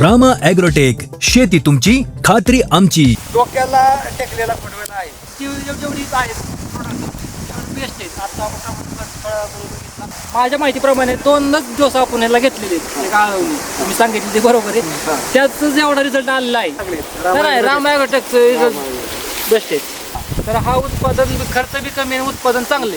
Rama agrotech शेती तुमची खात्री आमची. डोक्याला टेकलेला फुटवेला आहे. ती आहेत आता आपण बघितला. माझ्या माहितीप्रमाणे दोनच डोस आपण ह्याला घेतलेले आहेत. एक आळवणी. तुम्ही सांगितले ते बरोबर आहे. त्याच जेवढा रिझल्ट आलेला आहे. राम ॲग्रोटेकचं रिझल्ट बेस्ट आहे. तर हा उत्पादन खर्च बी कमी आणि उत्पादन चांगले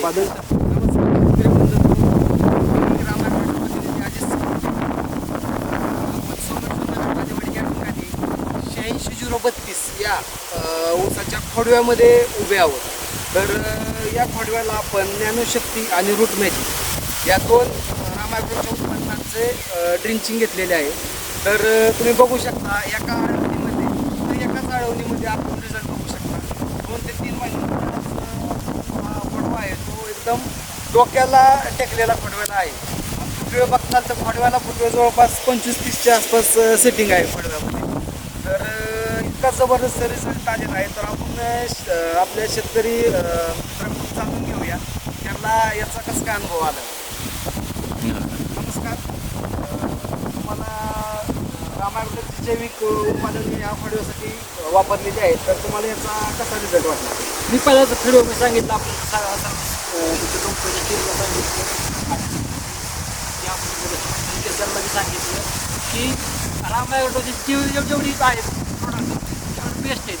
दोनशे झिरो बत्तीस या ऊसाच्या खोडव्यामध्ये उभे आहोत. तर या खोडव्याला आपण ज्ञानशक्ती आणि रूट मॅजिक या दोन रामायणाच्या उत्पन्नाचे ड्रिंचिंग घेतलेले आहे. तर तुम्ही बघू शकता एका आळवणीमध्ये तर एकाच आळवणीमध्ये आपण रिझल्ट बघू शकता. दोन ते तीन महिन्याचा खोडवा आहे तो एकदम डोक्याला टेकलेला खोडव्याला आहे. फुटवे बघताल तर खोडव्याला फुटवे जवळपास पंचवीस तीसच्या आसपास सेटिंग आहे खोडव्यामध्ये. तर अ, इतका जबरदस्त रिझल्ट आलेला आहे तर आपण श- आपल्या शेतकरी मित्रांकडून जाणून घेऊया. त्यांना याचा कसं काय अनुभव आला? नमस्कार. तुम्हाला रामायणाचे जैविक उत्पादन या फळीसाठी वापरलेली आहेत तर तुम्हाला याचा कसा रिझल्ट वाटला? मी पहिला व्हिडिओ मी सांगितलं आपल्याला सांगितलं. आपण सांगितलं की रामायण जेवढी आहेत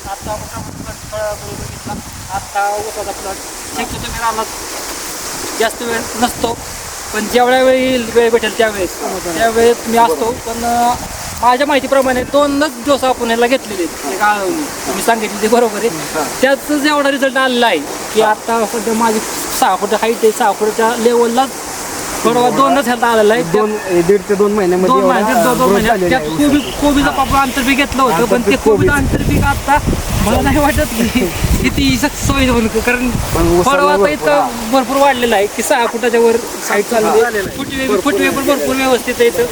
तेवढी बेस्ट आहेत आता आपण फळाबरोबर बघितला आता ऊसाचा प्लॉट शक्यतो मी रानात जास्त वेळ नसतो पण जेवढ्या वेळी वेळ भेटेल त्यावेळेस. त्यावेळेस मी असतो पण माझ्या माहितीप्रमाणे दोनच डोस आपण ह्याला घेतलेले. तुम्ही सांगितले ते बरोबर आहे. त्याच एवढा रिझल्ट आलेला आहे की आता माझी सहा फूट हाईट आहे सहा फूटच्या लेवललाच थोडा दोनच ह्याला आलेला आहे दोन दीड ते दोन महिन्यामध्ये दोन महिन्यात दोन दोन महिन्यात. त्यात कोबी कोबीचा पापा आंतरपीक घेतलं होतं पण ते कोबीचं. आंतरपीक आता मला नाही वाटत की किती सक्सेस होईल कारण फळवा आता इथं भरपूर वाढलेला आहे. की सहा फुटाच्या वर साईड चालू फुटवे फुटवे पण भरपूर व्यवस्थित आहे इथं.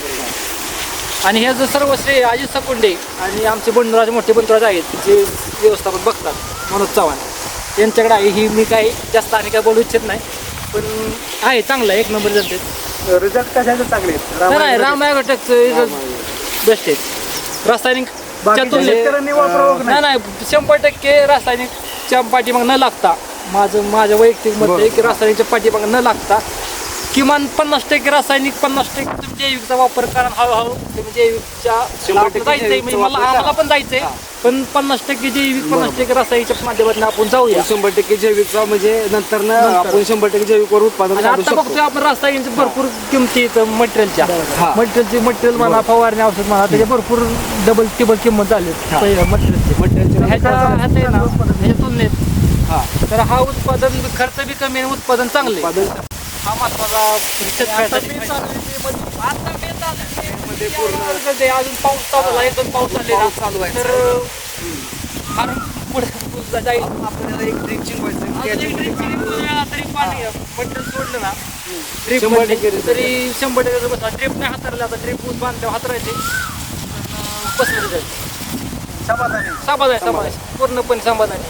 आणि हे जर सर्व श्रेय अजित सकुंडे आणि आमचे बंधुराज मोठे बंधुराज आहेत जे व्यवस्थापन बघतात मनोज चव्हाण. यांच्याकडे आहे ही मी काही जास्त आणि काय बोलू इच्छित नाही. पण आहे चांगलं आहे. एक नंबर जनतेत. रिझल्ट कशाचे चांगले आहेत? नाही राम ॲग्रोटेकचं बेस्ट आहे. रासायनिक च्या तुलनेत शेतकऱ्यांनी वापरावं का नाही? नाही शंभर टक्के रासायनिकच्या पाठीमाग न लागता माझं माझं वैयक्तिक मत आहे की रासायनिकच्या पाठीमाग न लागता किमान पन्नास टक्के रासायनिक पन्नास टक्के तुम्ही जैविकचा वापर करा. हळूहळू तुम्ही जैविकच्या टक्के जायचंय. जैविकचा म्हणजे मला वापर. आम्हाला पण जायचंय. पण पन्नास टक्के जैविक पन्नास टक्के रासायनिकच्या माध्यमातून आपण जाऊया. शंभर टक्के जैविकचा म्हणजे नंतर आपण शंभर टक्के जैविकवर उत्पादन आणि काढू आता शकतो. बघतोय आपण रासायनिक भरपूर किमती हा. मटेरियलच्या मटेरियलची मटेरियल म्हणा फवारणी औषध म्हणा त्याचे भरपूर डबल टिबल किंमत झाली मटेरियलची मटेरियलचे आहे ना, ह्याच्या तुलनेत हा तर हा उत्पादन खर्च बी कमी आणि उत्पादन चांगले उत्पादन. हा महत्त्वाचा शेतकऱ्यासाठी फायदा. आता मे चालू आहे. मध्ये पूर्ण- ते अजून पाऊस चालू झाला एकदम पाऊस आलेला पाऊस चालू आहे. तर फार पुढे जाईल आपल्याला एक ड्रिंचिंग अजून एक drip वेळा तरी पाणी मटेरियल सोडलं ना ड्रिप शंभर टक्के result. तरी शंभर टक्के बसला ड्रिप नाही हातारला आता ड्रिप ऊस बांधल्यावर हातरायचे. बसलं जाईल समाधानी. समाधान समाधान. पूर्णपणे समाधान.